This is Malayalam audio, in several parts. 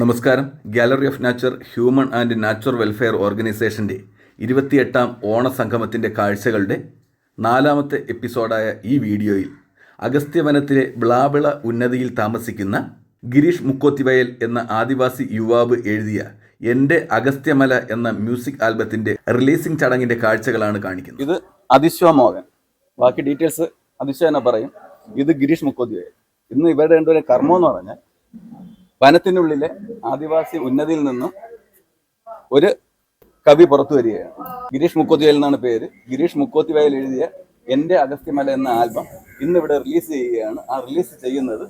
നമസ്കാരം. Gallery of nature human and natural welfare ഓർഗനൈസേഷന്റെ ഇരുപത്തിയെട്ടാം ഓണസംഗമത്തിന്റെ കാഴ്ചകളുടെ നാലാമത്തെ എപ്പിസോഡായ ഈ വീഡിയോയിൽ അഗസ്ത്യവനത്തിലെ ബ്ലാബിള ഉന്നതിയിൽ താമസിക്കുന്ന ഗിരീഷ് മുക്കോത്തിവയൽ എന്ന ആദിവാസി യുവാവ് എഴുതിയ എന്റെ അഗസ്ത്യമല എന്ന മ്യൂസിക് ആൽബത്തിന്റെ റിലീസിംഗ് ചടങ്ങിന്റെ കാഴ്ചകളാണ് കാണിക്കുന്നത്. ഇത് അതിശ്വ മോഹൻ ബാക്കി ഡീറ്റെയിൽസ് അതിശ്വ എന്നെ പറയും. ഇത് ഗിരീഷ് മുക്കോത്തിവയൽ. ഇന്ന് ഇവരുടെ രണ്ടുപേരെ കർമ്മം എന്ന് പറഞ്ഞാൽ വനത്തിനുള്ളിലെ ആദിവാസി ഉന്നതിയിൽ നിന്നും ഒരു കവി പുറത്തു വരികയാണ്. ഗിരീഷ് മുക്കോത്തിവയൽ എന്നാണ് പേര്. ഗിരീഷ് മുക്കോത്തിവയൽ എഴുതിയ എന്റെ അഗസ്ത്യമല എന്ന ആൽബം ഇന്ന് ഇവിടെ റിലീസ് ചെയ്യുകയാണ്. ആ റിലീസ് ചെയ്യുന്നത്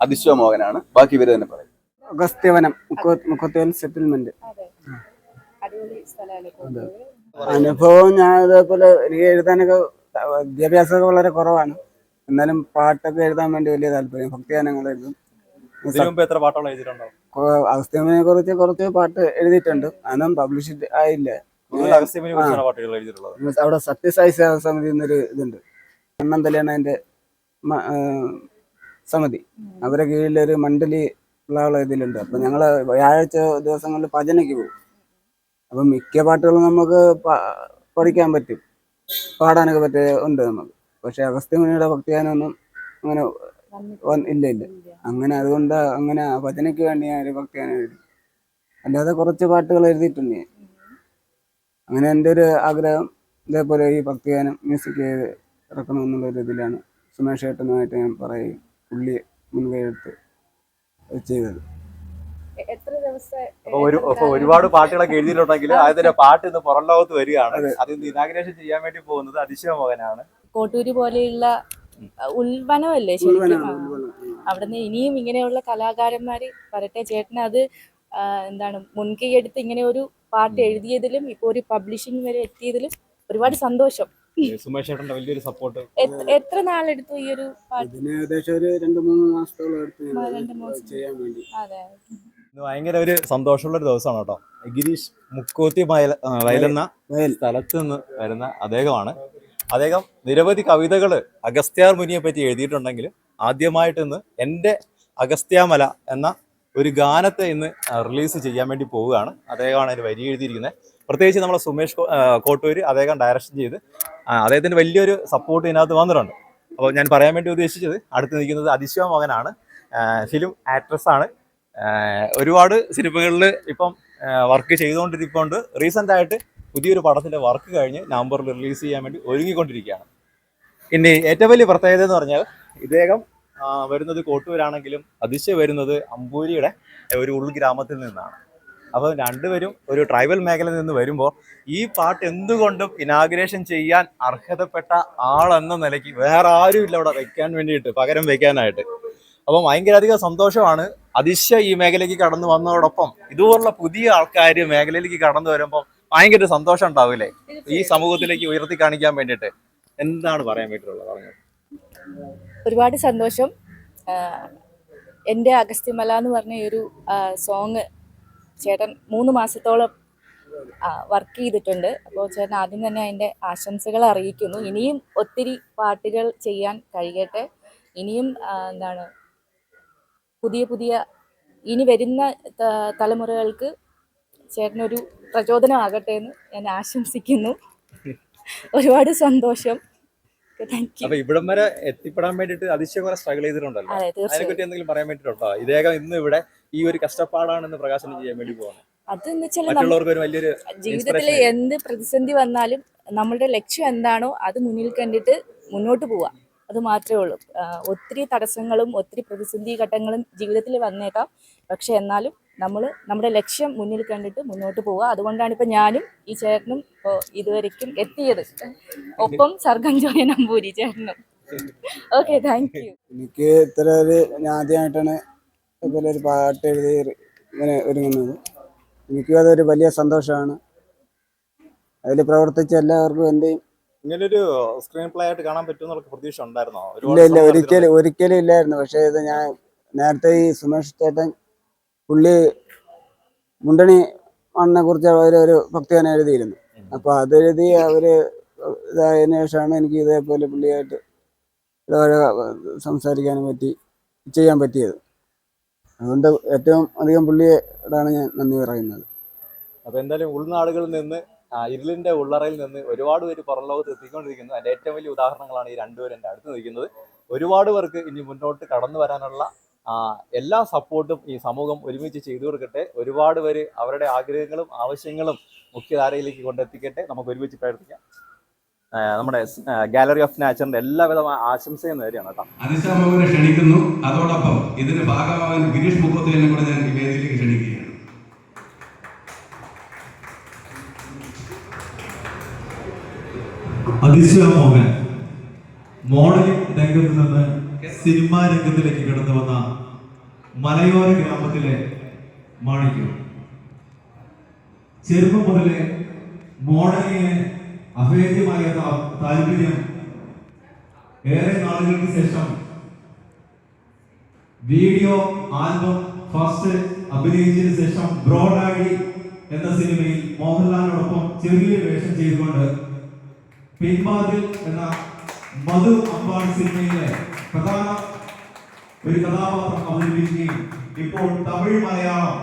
അതിശ്വമോഹനാണ് ബാക്കി ഇവർ തന്നെ പറയും. അഗസ്ത്യവനം മുക്കോ- മുക്കോത്തേൽ സെറ്റിൽമെന്റ് അനുഭവം ഞാൻ ഇതേപോലെ എനിക്ക് എഴുതാനൊക്കെ വിദ്യാഭ്യാസമൊക്കെ വളരെ കുറവാണ്. എന്നാലും പാട്ടൊക്കെ എഴുതാൻ വേണ്ടി വലിയ താല്പര്യം ഭക്തിഗാനങ്ങൾ എഴുതും എത്ര എഴുതിയിട്ടുണ്ടോ? അഗസ്ത്യവനെ കുറിച്ച് കുറച്ച് പാട്ട് എഴുതിയിട്ടുണ്ട്. അതൊന്നും പബ്ലിഷ് ആയില്ല. അവിടെ സത്യസായി സേവാ സമിതി എന്നൊരു ഇതുണ്ട്. എണ്ണം തലയാണ് അതിന്റെ സമിതി. അവരെ കീഴിലൊരു മണ്ഡലി ഉള്ള ഇതിലുണ്ട്. അപ്പൊ ഞങ്ങൾ വ്യാഴാഴ്ച ദിവസങ്ങളിൽ ഭജനയ്ക്ക് പോകും. അപ്പൊ മിക്ക പാട്ടുകളും നമുക്ക് പഠിക്കാൻ പറ്റും. പാടാനൊക്കെ പറ്റിയ ഉണ്ട് നമുക്ക്. പക്ഷെ അഗസ്ത്യമുനിയുടെ ഭക്തിയാനൊന്നും അങ്ങനെ ഇല്ല ഇല്ല. അങ്ങനെ അതുകൊണ്ട് അങ്ങനെ ഭജനയ്ക്ക് വേണ്ടി ഞാൻ ഒരു ഭക്തിഗാനം എഴുതി. അല്ലാതെ കുറച്ച് പാട്ടുകൾ എഴുതിയിട്ടുണ്ട് ഞാൻ. അങ്ങനെ എന്റെ ഒരു ആഗ്രഹം ഇതേപോലെ ഈ ഭക്തിഗാനം മ്യൂസിക് ചെയ്ത് ഇറക്കണമെന്നുള്ളൊരു ഇതിലാണ് സുമേഷ് ഏട്ടനുമായിട്ട് ഞാൻ പറയും പുള്ളി മുൻകൈ എടുത്ത് ചെയ്തത്. എത്ര ദിവസം അപ്പൊ ഒരു ഒരുപാട് പാട്ടുകളൊക്കെ എഴുതിയിട്ടുണ്ടെങ്കിൽ അതിന്റെ പാട്ട് ഇന്ന് പുറം ലോകത്ത് വരികയാണ്. അത്. ഇന്ന് ഇനാഗ്രേഷൻ ചെയ്യാൻ വേണ്ടി പോകുന്നത് അതിശയ മോഹനാണ് കോട്ടൂരി പോലെയുള്ള ഉൽവനമല്ലേ ഉൾവനമല്ലേ ശരിക്കും. അവിടുന്ന് ഇനിയും ഇങ്ങനെയുള്ള കലാകാരന്മാര് വരട്ടെ. ചേട്ടന് അത് എന്താണ് മുൻകൈ എടുത്ത് ഇങ്ങനെ ഒരു പാട്ട് എഴുതിയതിലും ഇപ്പോൾ ഒരു പബ്ലിഷിംഗ് വരെ എത്തിയതിലും ഒരുപാട് സന്തോഷം. സുമേഷ് ചേട്ടന്റെ വലിയൊരു സപ്പോർട്ട്. എത്ര- നാളെടുത്തു ഈ ഒരു ഇതിന് ഏകദേശം ഒരു രണ്ട് മൂന്ന് മാസത്തോളം എടുത്ത്. ചെയ്യാൻ വേണ്ടി. ഭയങ്കര ഒരു സന്തോഷമുള്ള ഒരു ദിവസമാണ് കേട്ടോ. ഗിരീഷ് മുക്കോത്തി വയലെന്ന സ്ഥലത്ത് നിന്ന് വരുന്ന അദ്ദേഹമാണ്. അദ്ദേഹം നിരവധി കവിതകൾ അഗസ്ത്യാർ മുനിയെ പറ്റി എഴുതിയിട്ടുണ്ടെങ്കിലും ആദ്യമായിട്ട് ഇന്ന് എന്റെ അഗസ്ത്യാമല എന്ന ഒരു ഗാനത്തെ ഇന്ന് റിലീസ് ചെയ്യാൻ വേണ്ടി പോവുകയാണ്. അദ്ദേഹമാണ് അതിന് വരി എഴുതിയിരിക്കുന്നത് പ്രത്യേകിച്ച് നമ്മളെ സുമേഷ് കോട്ടൂര് അദ്ദേഹം ഡയറക്ഷൻ ചെയ്ത് അദ്ദേഹത്തിന്റെ വലിയൊരു സപ്പോർട്ട് ഇതിനകത്ത് വന്നിട്ടുണ്ട്. അപ്പോൾ ഞാൻ പറയാൻ വേണ്ടി ഉദ്ദേശിച്ചത് അടുത്ത് നിൽക്കുന്നത് അതിശയ മകനാണ്. ഫിലിം ആക്ട്രസ് ആണ്. ഒരുപാട് സിനിമകളിൽ ഇപ്പം വർക്ക് ചെയ്തുകൊണ്ടിരിക്കുന്നുണ്ട് റീസെന്റ് ആയിട്ട് പുതിയൊരു പടത്തിന്റെ വർക്ക് കഴിഞ്ഞ് നവംബറിൽ റിലീസ് ചെയ്യാൻ വേണ്ടി ഒരുങ്ങിക്കൊണ്ടിരിക്കുകയാണ്. ഇനി ഏറ്റവും വലിയ പ്രത്യേകത എന്ന് പറഞ്ഞാൽ ഇദ്ദേഹം വരുന്നത് കോട്ടൂരാണെങ്കിലും അതിശയ വരുന്നത് അമ്പൂരിയുടെ ഒരു ഉൾഗ്രാമത്തിൽ നിന്നാണ്. അപ്പോൾ രണ്ടുപേരും ഒരു ട്രൈബൽ മേഖലയിൽ നിന്ന് വരുമ്പോൾ ഈ പാട്ട് എന്തുകൊണ്ടും ഇനാഗ്രേഷൻ ചെയ്യാൻ അർഹതപ്പെട്ട ആളെന്ന നിലയ്ക്ക് വേറെ ആരും ഇല്ല അവിടെ വെക്കാൻ വേണ്ടിയിട്ട് പകരം വെക്കാനായിട്ട്. അപ്പം ഭയങ്കര അധികം സന്തോഷമാണ് അതിശ ഈ മേഖലയ്ക്ക് കടന്നു വന്നതോടൊപ്പം ഇതുപോലുള്ള പുതിയ ആൾക്കാർ മേഖലയിലേക്ക് കടന്നു വരുമ്പോൾ ഭയങ്കര സന്തോഷം ഉണ്ടാവില്ലേ? ഈ സമൂഹത്തിലേക്ക് ഉയർത്തി കാണിക്കാൻ വേണ്ടിയിട്ട്. എന്താണ് പറയാൻ വേണ്ടിയിട്ടുള്ളത് പറഞ്ഞു. ഒരുപാട് സന്തോഷം. എന്റെ അഗസ്ത്യമല എന്ന് പറഞ്ഞ ഈ ഒരു സോങ് ചേട്ടൻ മൂന്ന് മാസത്തോളം വർക്ക് ചെയ്തിട്ടുണ്ട്. അപ്പോൾ ചേട്ടൻ ആദ്യം തന്നെ അതിന്റെ ആശംസകൾ അറിയിക്കുന്നു. ഇനിയും ഒത്തിരി പാട്ടുകൾ ചെയ്യാൻ കഴിയട്ടെ. ഇനിയും എന്താണ് പുതിയ പുതിയ ഇനി വരുന്ന തലമുറകൾക്ക് ചേട്ടനൊരു പ്രചോദനമാകട്ടെ എന്ന് ഞാൻ ആശംസിക്കുന്നു. ഒരുപാട് സന്തോഷം. അപ്പൊ ഇവിടം വരെ എത്തിപ്പെടാൻ വേണ്ടിയിട്ട് അതിശയ കുറെ സ്ട്രഗിൾ ചെയ്തിട്ടുണ്ടല്ലോ. അതെ അതിനെ തീർച്ചയായും പറ്റി എന്തെങ്കിലും പറയാൻ വേണ്ടിയിട്ടുണ്ടോ? ഇദ്ദേഹം ഇന്ന് ഇവിടെ ഈ ഒരു കഷ്ടപ്പാടാണെന്ന് പ്രകാശനം ചെയ്യാൻ വേണ്ടി പോകുന്നത് അതെന്ന് വെച്ചാൽ ജീവിതത്തിൽ എന്ത് പ്രതിസന്ധി വന്നാലും നമ്മളുടെ ലക്ഷ്യം എന്താണോ അത് മുന്നിൽ കണ്ടിട്ട് മുന്നോട്ട് പോവുക അത് മാത്രമേ ഉള്ളൂ. ഒത്തിരി തടസ്സങ്ങളും ഒത്തിരി പ്രതിസന്ധി ഘട്ടങ്ങളും ജീവിതത്തിൽ വന്നേക്കാം. പക്ഷെ എന്നാലും നമ്മൾ നമ്മുടെ ലക്ഷ്യം മുന്നിൽ കണ്ടിട്ട് മുന്നോട്ട് പോവുക. അതുകൊണ്ടാണ് ഇപ്പം ഞാനും ഈ ചേട്ടനും ഇപ്പോൾ ഇതുവരയ്ക്കും എത്തിയത്. ഒപ്പം സർഗം ജോയ നമ്പൂരി ചേട്ടനും. ഓക്കെ താങ്ക് യു എനിക്ക് ഇത്ര ഒരു ഞാൻ ആദ്യമായിട്ടാണ് ഇതുപോലെ ഒരു പാട്ട് എഴുതി ഇങ്ങനെ ഒരുങ്ങുന്നത്. എനിക്കും അതൊരു വലിയ സന്തോഷമാണ്. അതിൽ പ്രവർത്തിച്ച എല്ലാവർക്കും എന്റെയും ഇങ്ങനൊരു സ്ക്രീൻ പ്ലേ ആയിട്ട് കാണാൻ പറ്റും പ്രതീക്ഷ ഉണ്ടായിരുന്നോ? ഇല്ല ഇല്ല ഒരിക്കലും ഒരിക്കലും ഇല്ലായിരുന്നു. പക്ഷേ ഇത് ഞാൻ നേരത്തെ ഈ സുമേഷ് ചേട്ടൻ പുള്ളി മുണ്ടണി മണ്ണിനെ കുറിച്ച് അവരൊരു ഒരു ഭക്തിഗാനം എഴുതിയിരുന്നു. അപ്പൊ അതെഴുതി അവർ ഇതായതിനു ശേഷമാണ് എനിക്ക് ഇതേപോലെ പുള്ളിയായിട്ട് ഇതുപോലെ സംസാരിക്കാനും പറ്റി ചെയ്യാൻ പറ്റിയത്. അതുകൊണ്ട് ഏറ്റവും അധികം പുള്ളിയോടാണ് ഞാൻ നന്ദി പറയുന്നത്. അപ്പൊ എന്തായാലും ഉൾനാടുകളിൽ നിന്ന് ഇരുളിന്റെ ഉള്ളറയിൽ നിന്ന് ഒരുപാട് പേര് പുറം ലോകത്ത് എത്തിക്കൊണ്ടിരിക്കുന്നു. അതിന്റെ ഏറ്റവും വലിയ ഉദാഹരണങ്ങളാണ് ഈ രണ്ടുപേരും എന്റെ അടുത്ത് നിൽക്കുന്നത്. ഒരുപാട് പേർക്ക് ഇനി മുന്നോട്ട് കടന്നു വരാനുള്ള എല്ലാ സപ്പോർട്ടും ഈ സമൂഹം ഒരുമിച്ച് ചെയ്തു കൊടുക്കട്ടെ. ഒരുപാട് പേര് അവരുടെ ആഗ്രഹങ്ങളും ആവശ്യങ്ങളും മുഖ്യധാരയിലേക്ക് കൊണ്ടെത്തിക്കട്ടെ. നമുക്ക് ഒരുമിച്ച് പ്രവർത്തിക്കാം. നമ്മുടെ ഗാലറി ഓഫ് നാച്ചറിന്റെ എല്ലാവിധ ആശംസയും നേരെയാണ് കേട്ടോ. ക്ഷണിക്കുന്നു. അതോടൊപ്പം ഇതിന് ഭാഗമാവാൻ ഗിരീഷ് മുഖത്തേനെ കൂടെ ഞാൻ വേദിയിലേക്ക് ക്ഷണിക്കുകയാണ് അതിശയ മോഹൻ. മോഡലിംഗ് രംഗത്ത് നിന്ന് സിനിമാ രംഗത്തിലേക്ക് കടന്നു വന്ന മലയോര ഗ്രാമത്തിലെ മാണിക്യം. ചെറുപ്പം മുതലേ മോഡലിങ്ങിന് അഭേദ്യമായ താല്പര്യം ഏറെ നാളുകൾക്ക് ശേഷം വീഡിയോ ആൽബം ഫസ്റ്റ് അഭിനയിച്ചതിന് ശേഷം ബ്രോഡായി എന്ന സിനിമയിൽ മോഹൻലാലിനോടൊപ്പം ചെറിയ വേഷം ചെയ്തുകൊണ്ട് പിൻവാതിൽ എന്ന മധു അമ്പാട് സിനിമയിലെ പ്രധാന ഒരു കഥാപാത്രം അവതരിപ്പിക്കുകയും ഇപ്പോൾ തമിഴ് മലയാളം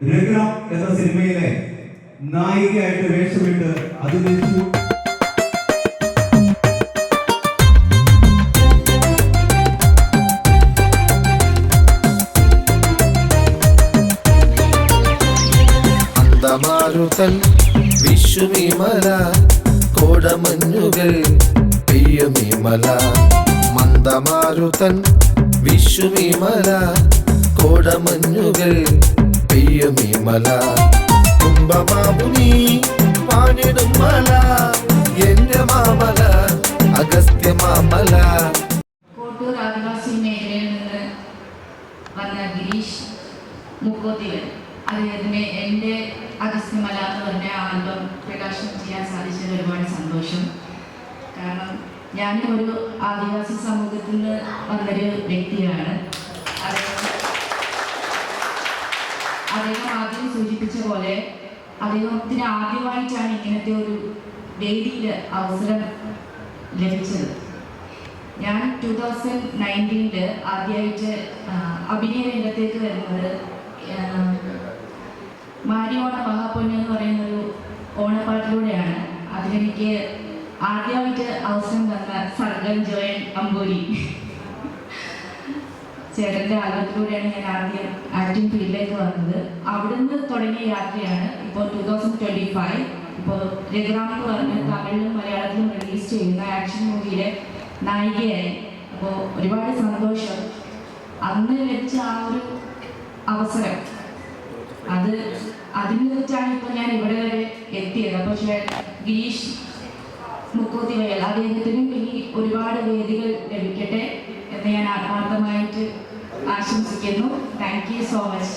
രഘുരാം എന്ന സിനിമയിലെ നായികയായിട്ട് വേഷമിട്ട് അതിന്റെ ഷൂ- വിഷുവിമല കോടമഞ്ഞുകൾ പെയ്യുമിമല മന്ദമാരുതൻ വിഷുവിമല കോടമഞ്ഞുകൾ പെയ്യുമിമല കുംഭമാമുനി വാണിടും മല എന്റെ മാമല അഗസ്ത്യ മാമല. വന്ന ഗിരീഷ് മുക്കോത്തിവൻ അദ്ദേഹത്തിന് എന്റെ അഗസ്ത്യമല എന്ന് പറഞ്ഞ ആൽബം പ്രകാശനം ചെയ്യാൻ സാധിച്ചത് ഒരുപാട് സന്തോഷം. കാരണം ഞാൻ ഒരു ആദിവാസി സമൂഹത്തിൽ നിന്ന് വന്നൊരു വ്യക്തിയാണ്. അദ്ദേഹം ആദ്യം സൂചിപ്പിച്ച പോലെ അദ്ദേഹത്തിന് ആദ്യമായിട്ടാണ് ഇങ്ങനത്തെ ഒരു വേദിയിൽ അവസരം ലഭിച്ചത്. ഞാൻ ടു തൗസൻഡ് നയന്റീനിൽ ആദ്യമായിട്ട് അഭിനയ രംഗത്തേക്ക് വരുന്നത് മാരിയോണ മഹാപ്പൊന്ന് എന്ന് പറയുന്ന ഒരു ഓണപ്പാട്ടിലൂടെയാണ് അതിലെനിക്ക് ആദ്യമായിട്ട് അവസരം തന്ന സർഗൻ ജോയൻ അമ്പൂരി. ചേട്ടന്റെ ആഗ്രഹത്തിലൂടെയാണ് ഞാൻ ആദ്യം ആക്ടിംഗ് ഫീൽഡിലേക്ക് വന്നത്. അവിടുന്ന് തുടങ്ങിയ യാത്രയാണ് ഇപ്പോൾ ടൂ തൗസൻഡ് ട്വന്റി ഫൈവ് ഇപ്പോൾ രഘുറാം എന്ന് പറഞ്ഞ തമിഴിലും മലയാളത്തിലും റിലീസ് ചെയ്യുന്ന ആക്ഷൻ മൂവിയിലെ നായികയായി. അപ്പോൾ ഒരുപാട് സന്തോഷം. അന്ന് ലഭിച്ച ആ ഒരു അവസരം അത് അതിന് വെച്ചാണ് ഇപ്പൊ ഞാൻ ഇവിടെ വരെ എത്തിയത്. പക്ഷേ ഗിരീഷ് മുക്കോത്തി വയൽ അദ്ദേഹത്തിനും ഇനി ഒരുപാട് വേദികൾ ലഭിക്കട്ടെ എന്ന് ഞാൻ ആത്മാർത്ഥമായിട്ട് ആശംസിക്കുന്നു. Thank you so much